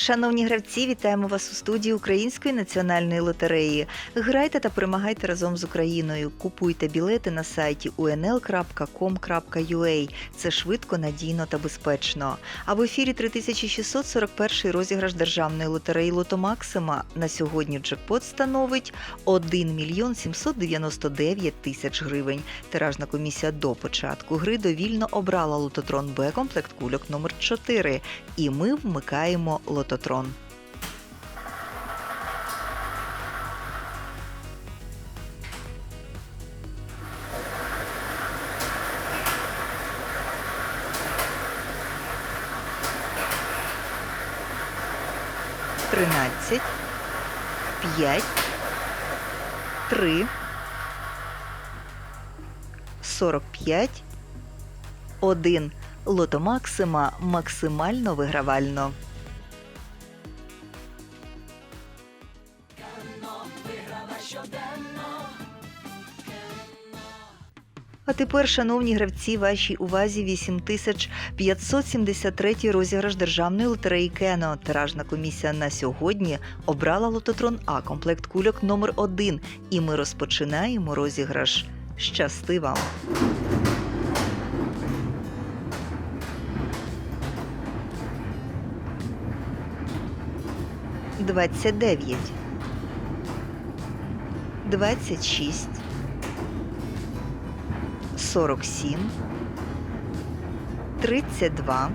Шановні гравці, вітаємо вас у студії Української національної лотереї. Грайте та перемагайте разом з Україною. Купуйте білети на сайті unl.com.ua. Це швидко, надійно та безпечно. А в ефірі 3641 розіграш державної лотереї Лото Максима. На сьогодні джекпот становить 1 мільйон 799 тисяч гривень. Тиражна комісія до початку гри довільно обрала лототрон Б комплект кульок номер 4 І ми вмикаємо лототрон. Тринадцять, п'ять, три, сорок п'ять, один. Лото Максима максимально вигравально. А тепер, шановні гравці, вашій увазі 8573 розіграш державної лотереї Кено. Тиражна комісія на сьогодні обрала лототрон А комплект кульок номер 1 І ми розпочинаємо розіграш. Щасти вам! Двадцять дев'ять, 26, 47, 32,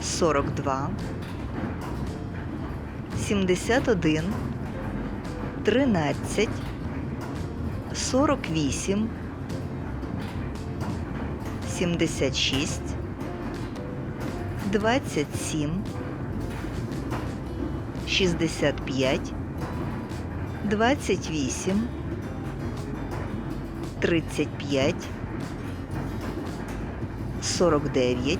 42, 71, 13, 48, 76, 27, 65, 28, 35, 49,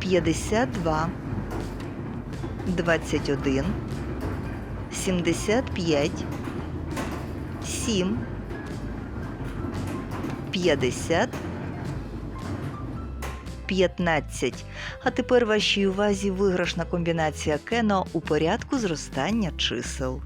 52, 21, 75, 7, 50, 15. А тепер вашій увазі виграшна комбінація Кено у порядку зростання чисел.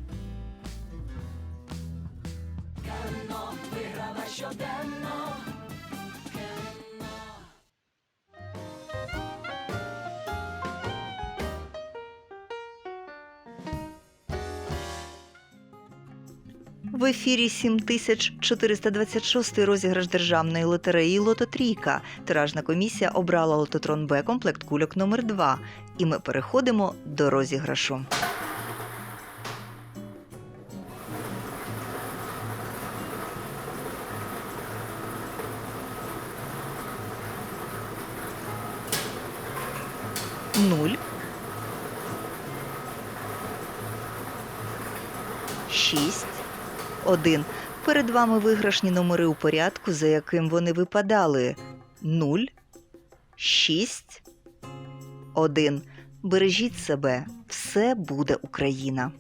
В ефірі 7426 розіграш державної лотереї Лототрійка. Тиражна комісія обрала лототрон Б комплект кульок номер 2 І ми переходимо до розіграшу. Нуль. Шість. Один. Перед вами виграшні номери у порядку, за яким вони випадали. 0, 6, 1. Бережіть себе. Все буде Україна.